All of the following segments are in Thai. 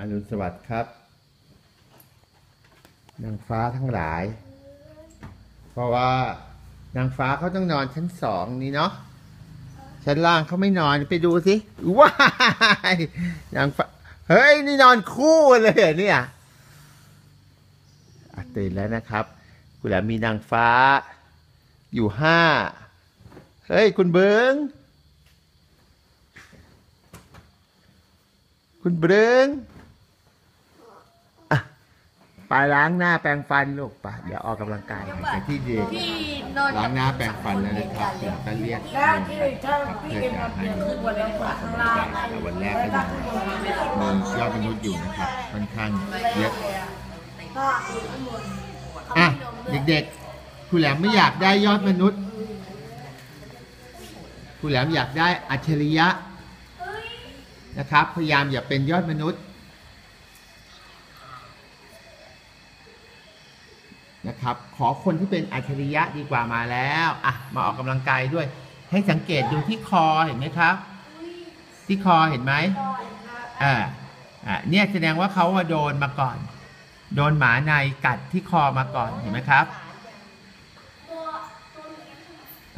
อรุณสวัสดิ์ครับนางฟ้าทั้งหลาย เพราะว่านางฟ้าเขาต้องนอนชั้นสองนี่เนาะชั้นล่างเขาไม่นอนไปดูสิว้ายนางฟ้าเฮ้ยนี่นอนคู่เลยเหรอเนี่ยอะตื่นแล้วนะครับ คุณแหลมมีนางฟ้า อยู่ห้าเฮ้ย คุณเบิงคุณเบิง ไปล้างหน้าแปรงฟันลูกไปะเดี๋ยวออกกำลังกายหลังจากที่ดีพี่นอนล้างหน้าแปรงฟันแล้วนะครับเดี๋ยวก็เรียกถ้าที่ถ้าพี่เอ็มมาเปลี่ยนคือวันแรกกว่าข้างล่างวันแรกก็ยังมียอดมนุษย์อยู่นะครับค่อนข้างเยอะอะเด็กๆคุณแหลมไม่อยากได้ยอดมนุษย์คุณแหลมอยากได้อัจฉริยะนะครับ พยายามอย่าเป็นยอดมนุษย์ นะครับ ขอคนที่เป็นอัจฉริยะดีกว่ามาแล้วอะมาออกกำลังกายด้วย ให้สังเกตดูที่คอเห็นไหมครับ ที่คอเห็นไหมอ่าอ่าเนี่ยแสดงว่าเขาอะโดนมาก่อน โดนหมาในกัดที่คอมาก่อนเห็นไหมครับ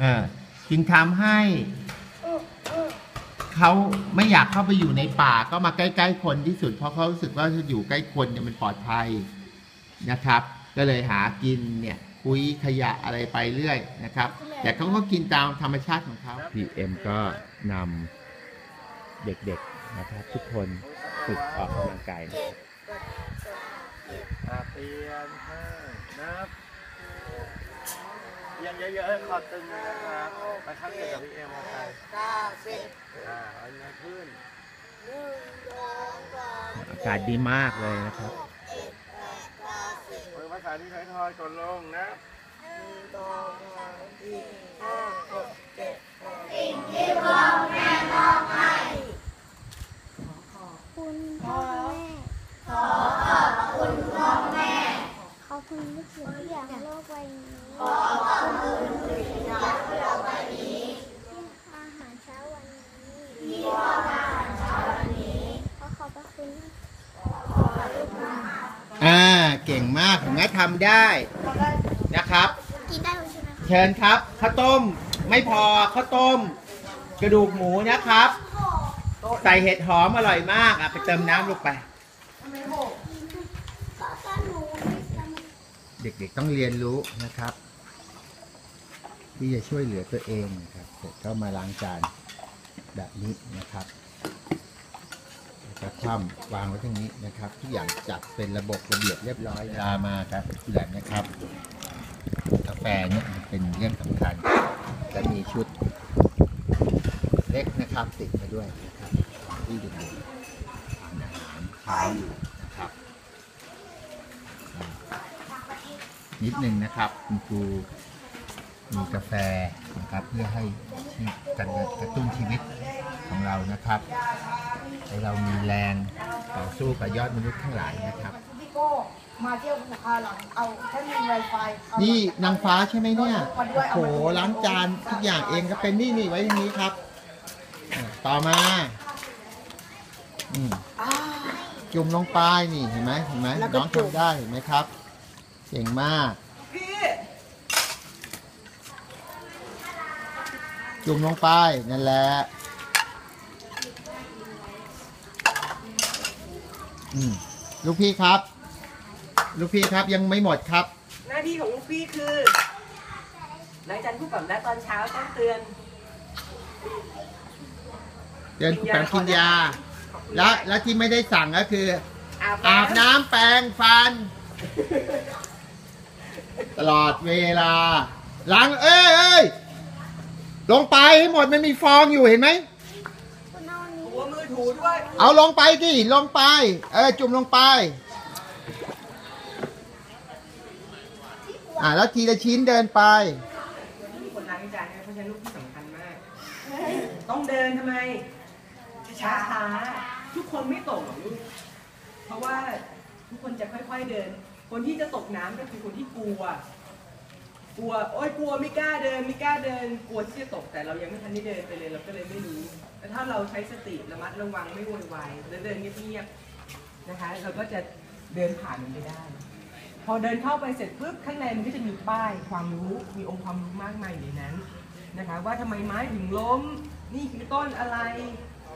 เออจึงทำให้เขาไม่อยากเข้าไปอยู่ในป่าก็มาใกล้ ๆ คนที่สุด เพราะเขารู้สึกว่าถ้าอยู่ใกล้คนเนี่ยมันปลอดภัยนะครับ ก็เลยหากินเนี่ยคุยขยะอะไรไปเรื่อยนะครับ แต่เขาก็กินตามธรรมชาติของเขา PM ก็นำเด็กๆนะครับทุกคนฝึกออกกำลังกายนะครับอะเปลี่ยนห้านับเอียังเยอะๆให้คอตึงนะครับไปข้างเดียวกับพี่เอ็มเอาไปเก้าสิบอ่าเอาเนื้อขึ้นหนึ่งสองสามอากาศดีมากเลยนะครับ มือภาษาที่ไทยทอยกดลงนะหนึ่งสองสามสี่ห้าหกเจ็ดแปดคุณพ่อแม่ ขอขอบคุณพ่อแม่ ขอบคุณทุกสิ่งทุกอย่างในโลกใบนี้ ขอขอบคุณทุกสิ่งทุกอย่างในโลกใบนี้ที่อาหารเช้าวันนี้ที่อาหารเช้าวันนี้ ขอขอบพระคุณ อ่า เก่งมากถึงแม้ทำได้นะครับ กินได้ใช่ไหมคะเชิญครับข้าวต้มไม่พอข้าวต้ม กระดูกหมูนะครับ ใส่เห็ดหอมอร่อยมากอะไปเติมน้ำลงไป ก็ก็หนูไม่ทำเด็กๆต้องเรียนรู้นะครับ ที่จะช่วยเหลือตัวเองนะครับเสร็จก็มาล้างจานแบบนี้นะครับ แล้วก็คว่ำวางไว้ตรงนี้นะครับทุกอย่างจัดเป็นระบบระเบียบเรียบร้อยตามาครับผู้ใหญ่นะครับ กาแฟเนี่ยมันเป็นเรื่องสำคัญและมีชุดเล็กนะครับติดมาด้วยนะครับที่เด็กๆทานอาหารเช้าอยู่นะครับ นิดนึงนะครับคุณครูมีกาแฟนะครับเพื่อให้ชีพกันกระตุ้นชีวิตของเรานะครับ ให้เรามีแรงต่อสู้กับยอดมนุษย์ทั้งหลายนะครับ พี่โก้มาเที่ยวภูคาหลังเอาถ้ามีไวไฟเอานี่นางฟ้าใช่ไหมเนี่ยโอ้โหล้างจานทุกอย่างเองก็เป็นนี่นี่ไว้ตรงนี้ครับอะต่อมาอืม อ่า จุ่มลงไปนี่เห็นไหมเห็นไหมแล้วก็น้องจุ่ม ทำได้เห็นไหมครับเก่งมาก พี่จุ่มลงไปนั่นแหละ อืมลูกพี่ครับ ลูกพี่ครับยังไม่หมดครับ หน้าที่ของลูกพี่คือ หลังจากผู้กับและตอนเช้าต้องเตือน เดินแปรงกินยา แล้วแล้วที่ไม่ได้สั่งก็คือ อาบอาบน้น้ำแปรงฟัน ตลอดเวลาล้างเอ้ยเอ้ยลงไปให้หมดมันมีฟองอยู่เห็นไหม คุณเอาอันำ นี้ หัว มือถูด้วยเอาลงไปดิลงไป เออจุ่มลงไป อ่าแล้วทีละชิ้นเดินไปมีคนล้างจานนะเพราะฉะนั้นลูกที่สำคัญมาก ต้องเดินทำไม ช้าช้าๆทุกคนไม่ตกหรอกลูก เพราะว่าทุกคนจะค่อย ๆเดิน คนที่จะตกน้ำก็คือคนที่กลัว กลัวโอ๊ยกลัวไม่กล้าเดินไม่กล้าเดิน กลัวที่จะตกแต่เรายังไม่ทันได้เดินไปเลยเราก็เลยไม่รู้ แต่ถ้าเราใช้สติระมัดระวังไม่โวยวายแล้วเดินเงียบๆนะคะ เราก็จะเดินผ่านมันไปได้ พอเดินเข้าไปเสร็จปุ๊บข้างในมันก็จะมีป้ายความรู้มีองค์ความรู้มากมายอยู่ในนั้นนะคะ ว่าทำไมไม้ถึงล้ม นี่คือต้นอะไร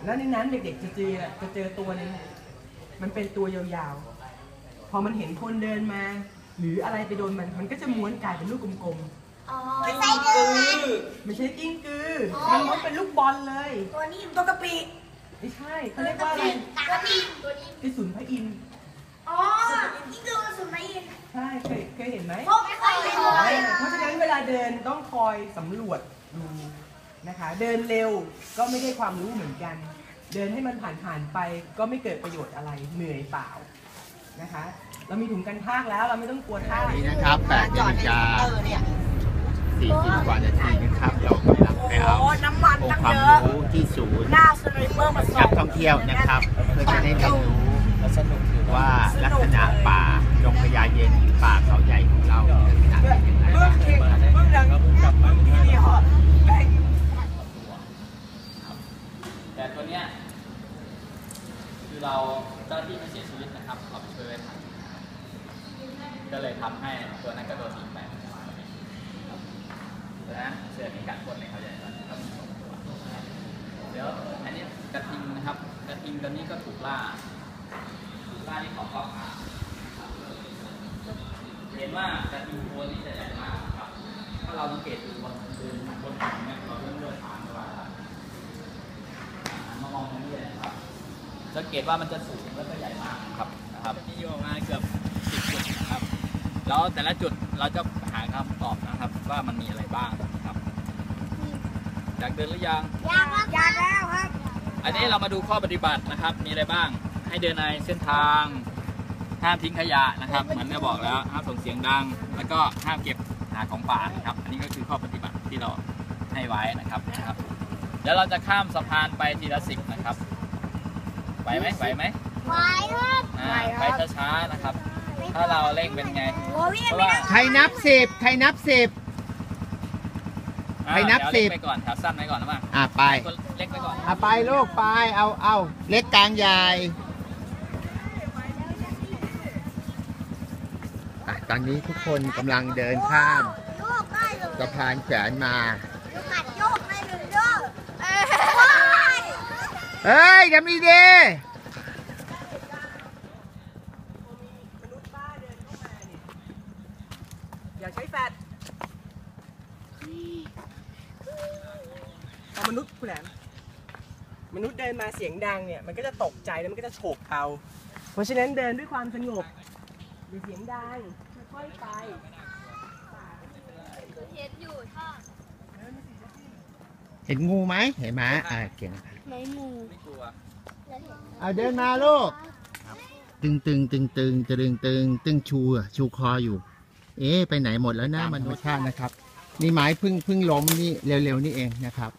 แล้วในนั้นเด็กๆจะเจอจะเจอตัวหนึงมันเป็นตัวยาวๆพอมันเห็นคนเดินมา หรืออะไรไปโดนมันมันก็จะม้วนกลายเป็นลูกกลมอ๋อๆใส่เกลือไม่ใช่กิ้งกือมันม้วนเป็นลูกบอลเลย ตัวนี้ตัวกะปิไม่ใช่เขาเรียกว่าอะไรตัวนี้ตัวนี้กระสุนพระอินทร์อ๋อนี่คือสุนัขอินใช่เคยเคยเห็นไหมพวกไม่เคยเห็นเลยเพราะฉะนั้นเวลาเดินต้องคอยสำรวจดูนะคะ เดินเร็วก็ไม่ได้ความรู้เหมือนกัน เดินให้มันผ่านผ่านๆไปก็ไม่เกิดประโยชน์อะไรเหนื่อยเปล่านะคะ เรามีถุงกันทากแล้ว เราไม่ต้องกลัวทากนี่นะครับ8นาฬิกาเออเนี่ย40กว่านาทีนะครับ เรากำลังไปเอาโอ้น้ำมันองตั้ค์งความเยอะรู้ที่ศูนย์หน้าสไนเปอร์มาส่นังกท่องเที่ยวนะครับ เพื่อจะได้เรียนรู้แล้วสนุกคือว่าลักษณะป่าดงพญาเย็นหรือป่าเขาใหญ่ของเราลักษณะเป็นอย่างไรเบื้องเข่งเบื้องหลังที่นี่เหรอ แต่ตัวเนี้ยคือเราเจ้าหน้าที่ไม่เสียชีวิตนะครับ เราไปช่วยไว้ทันก็เลยทำให้ตัวนั้นก็โดนยิงไปนะเสือมีกัดคนในเขาใหญ่ก่อนก็มีสองตัวเดี๋ยวอันนี้กระทิงนะครับ กระทิงตัวนี้ ก็ถูกล่า ถูกล่าที่ของข้อขาเห็นว่ากระทิงตัวนี้จะใหญ่มากครับ ถ้าเราสังเกตดูบนพื้นบนผิวเนี่ยเราเริ่มเลือดทางว่ามามองตรงนี้เลยนะครับสังเกตว่ามันจะสูงแล้วก็ใหญ่มากครับนะครับมีอยู่ประมาณเกือบสิบจุดนะครับ แล้วแต่ละจุดเราจะหาคำตอบนะครับ ว่ามันมีอะไรบ้างครับ อยากเดินหรือยังยากมากยากแล้วครับ อันนี้เรามาดูข้อปฏิบัตินะครับ มีอะไรบ้าง ให้เดินในเส้นทาง ห้ามทิ้งขยะนะครับ เหมือนที่บอกแล้ว ห้ามส่งเสียงดัง แล้วก็ห้ามเก็บหาของป่านะครับ อันนี้ก็คือข้อปฏิบัติที่เราให้ไว้นะครับนะครับเดี๋ยวเราจะข้ามสะพานไปทีละสิบนะครับไหวไหมไหวไหมไหวครับอ่าไปช้าๆนะครับ ถ้าเราเร่งเป็นไงโอ้พี่เพราะไม่ว่าได้ใครนับสิบใครนับสิบอ่า ไปนับเดี๋ยวสิบเร่งไปก่อนแถวสั้นไปก่อนนะมั้งอะไปเร่งไปก่อนอะไปลูกไปเอาเอาเล็กกลางใหญ่อะตอนนี้ทุกคนกำลังเดินข้ามโยกได้เลยสะพานแขวนมาลูกกัดโยกได้เลยโยกเอ้ยเฮ้ยทำดีดีมนุษย์ป้าเดินเข้ามาเนี่ยอย่าใช้แฟดพอ มนุษย์คุณแหลมมนุษย์เดินมาเสียงดังเนี่ยมันก็จะตกใจแล้วมันก็จะโฉกเอาเพราะฉะนั้นเดินด้วยความสงบอย่าเสียงดังค่อยๆไปเห็นอยู่ท่อเห็นงูไหมเห็นไหมอ่าเก่งในหมูไม่กลัวเอาเดินมาลูกตึงตึงตึงตึงตึงตึงตึงชูอะชูคออยู่ เอ๊ะไปไหนหมดแล้วนะมนุษย์ชาตินะครับ นี่ไม้เพึ่งเพึ่งล้มนี่เร็วๆนี่เองนะครับ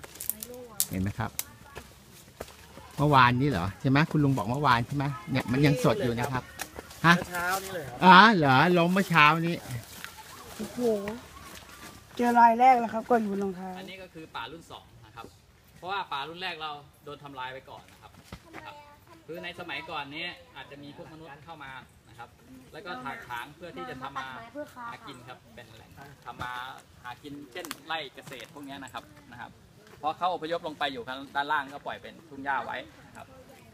เห็นไหมครับ เมื่อวานนี่เหรอใช่ไหมคุณลุงบอกเมื่อวานใช่ไหมเนี่ยมันยังสดอยู่นะครับฮะเช้านี่เลยครับอ๋อเหรอล้มเมื่อเช้านี้โอ้โหเจอรายแรกแล้วครับก่อนอยู่บนรองเท้าอันนี้ก็คือป่ารุ่นสองนะครับ เพราะว่าป่ารุ่นแรกเราโดนทำลายไปก่อนนะครับครับคือในสมัยก่อนนี้อาจจะมีพวกมนุษย์เข้ามานะครับ แล้วก็ถากถางเพื่อที่จะทำมาหากินครับเป็นแหล่งทำมาหากินเช่นไร่เกษตรพวกเนี้ยนะครับนะครับ พอเขาอพยพลงไปอยู่ข้างด้านล่างก็ปล่อยเป็นทุ่งหญ้าไว้นะครับ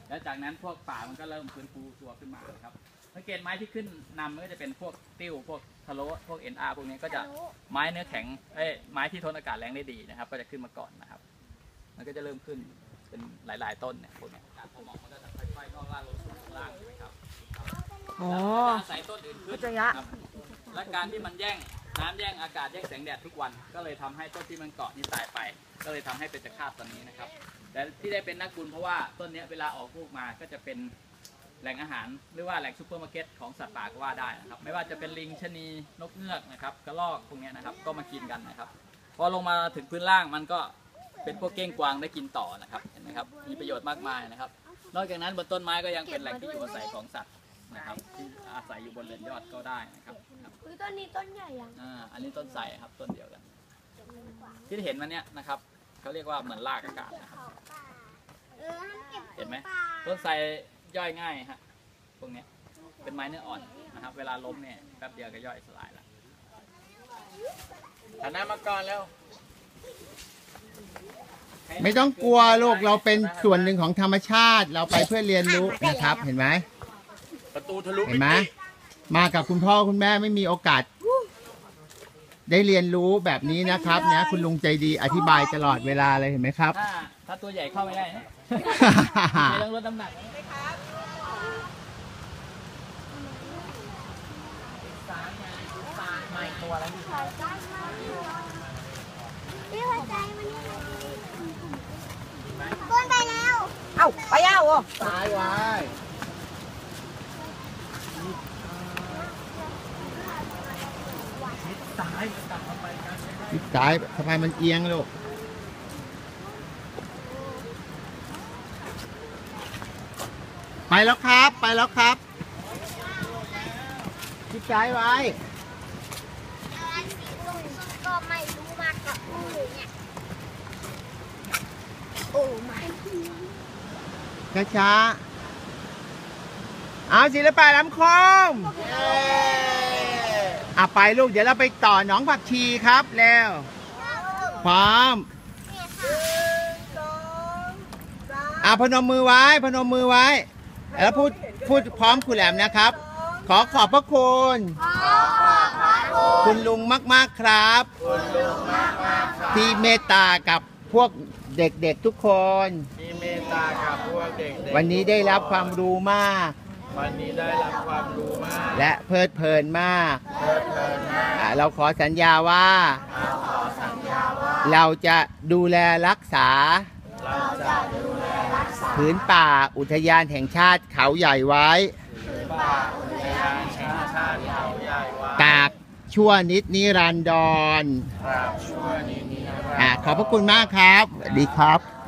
แล้วจากนั้นพวกป่ามันก็เริ่มฟื้นฟูตัวขึ้นมานะครับสังเกตไม้ที่ขึ้นนำก็จะเป็นพวกติ้วพวกทะโลพวกเอ็นอาร์พวกนี้ก็จะไม้เนื้อแข็งเอ้ยไม้ที่ทนอากาศแรงได้ดีนะครับ ก็จะขึ้นมาก่อนนะครับ มันก็จะเริ่มขึ้นเป็นหลาย ๆ ต้นเนี่ยพวกเนี้ยการพอหมอกมันก็จะค่อยๆงอกล่างลงสู่ข้างล่างใช่ไหมครับอ๋อแล้วมันก็จะอาศัยต้นอื่นขึ้นระยะครับและการที่มันแย่ง น้ำแย่งอากาศแย่งแสงแดดทุกวัน ก็เลยทำให้ต้นที่มันเกาะนี่ตายไป ก็เลยทำให้เป็นตะขาบตอนนี้นะครับ แต่ที่ได้เป็นนักบุญเพราะว่าต้นนี้เวลาออกลูกมาก็จะเป็นแหล่งอาหารหรือว่าแหล่งซูเปอร์มาร์เก็ตของสัตว์ป่าก็ว่าได้นะครับ ไม่ว่าจะเป็นลิงชะนีนกเงือกนะครับกระรอกพวกนี้นะครับก็มากินกันนะครับ พอลงมาถึงพื้นล่างมันก็เป็นพวกเก้งกวางได้กินต่อนะครับเห็นไหมครับมีประโยชน์มากมายนะครับ นอกจากนั้นบนต้นไม้ก็ยังเป็นแหล่งที่อยู่อาศัยของสัตว์นะครับที่อาศัยอยู่บนเรือนยอดก็ได้นะครับ ครับคือต้นนี้ต้นใหญ่ยังอ่าอันนี้ต้นไทรครับต้นเดียวกัน ที่เห็นมันเนี้ยนะครับเขาเรียกว่าเหมือนรากอากาศนะครับ เออห้ามเก็บเห็นไหมป่าต้นไทรย่อยง่ายฮะพวกเนี้ยเป็นไม้เนื้ออ่อนนะครับ เวลาล้มเนี่ยแป๊บเดียวก็ย่อยสลายละหันหน้ามาก่อนแล้วไม่ต้องกลัวลูกเราเป็นส่วนหนึ่งของธรรมชาติเราไปเพื่อเรียนรู้นะครับ เห็นไหมประตูทะลุเห็นไหม มากับคุณพ่อคุณแม่ไม่มีโอกาส ได้เรียนรู้แบบนี้นะครับนะคุณลุงใจดีอธิบายตลอดเวลาเลยเห็นไหมครับ ถ้าถ้าตัวใหญ่เข้าไม่ได้นะไม่ต้องลดน้ำหนักนะพี่หัวใจมันนี่ก้นไปแล้ว เอ้า ไปยาวอะ ซ้ายไว้ทิศซ้ายสะพานมันเอียงลูกไปแล้วครับ ไปแล้วครับทิศซ้ายไว้อะไรสีส้มๆก็ไม่รู้มากับมือเนี่ย โอ้ไม่ช้าๆเอาศิลปะลำคมอ่ะไปลูกเดี๋ยวเราไปต่อหนองผักชีครับแล้วพร้อมอะพนมมือไว้ พนมมือไว้ แล้วพูดพูดพร้อมคุณแหลมนะครับ ขอขอบพระคุณคุณลุงมาก ๆ ครับ ที่เมตตากับพวกเด็ก ๆ ทุกคนมีเมตตากับพวกเด็กๆวันนี้ได้รับความรู้มาก วันนี้ได้รับความรู้มากและเพลิดเพลินมากเพลิดเพลินมากอะเราขอสัญญาว่าเราจะดูแลรักษาเราจะดูแลรักษา ผืนป่าอุทยานแห่งชาติเขาใหญ่ไว้ป่าอุทยานแห่งชาติเขาใหญ่ไว้ตราบชั่วนิดนิรันดรตราบชั่วนิรันดร์อะขอบพระคุณมากครับสวัสดีครับ